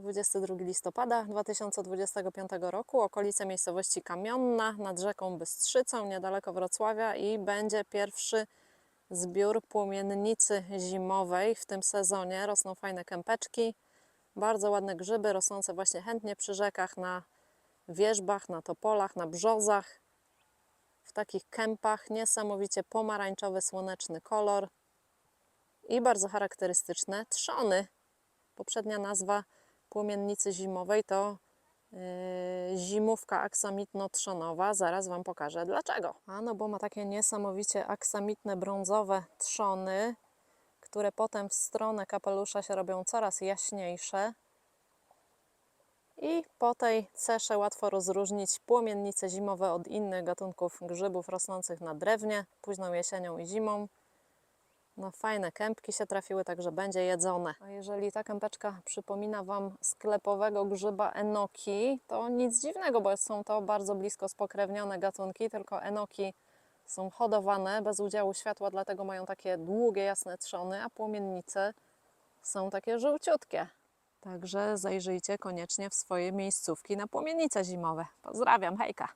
22 listopada 2025 roku, okolice miejscowości Kamionna nad rzeką Bystrzycą, niedaleko Wrocławia i będzie pierwszy zbiór płomiennicy zimowej w tym sezonie. Rosną fajne kępeczki, bardzo ładne grzyby rosnące właśnie chętnie przy rzekach, na wierzbach, na topolach, na brzozach, w takich kępach. Niesamowicie pomarańczowy, słoneczny kolor i bardzo charakterystyczne trzony. Poprzednia nazwa płomiennicy zimowej to yy, zimówka aksamitno-trzonowa. Zaraz Wam pokażę dlaczego. A no bo ma takie niesamowicie aksamitne, brązowe trzony, które potem w stronę kapelusza się robią coraz jaśniejsze. I po tej cesze łatwo rozróżnić płomiennice zimowe od innych gatunków grzybów rosnących na drewnie, późną jesienią i zimą. No fajne kępki się trafiły, także będzie jedzone. A jeżeli ta kępeczka przypomina Wam sklepowego grzyba enoki, to nic dziwnego, bo są to bardzo blisko spokrewnione gatunki, tylko enoki są hodowane bez udziału światła, dlatego mają takie długie, jasne trzony, a płomiennice są takie żółciutkie. Także zajrzyjcie koniecznie w swoje miejscówki na płomiennice zimowe. Pozdrawiam, hejka!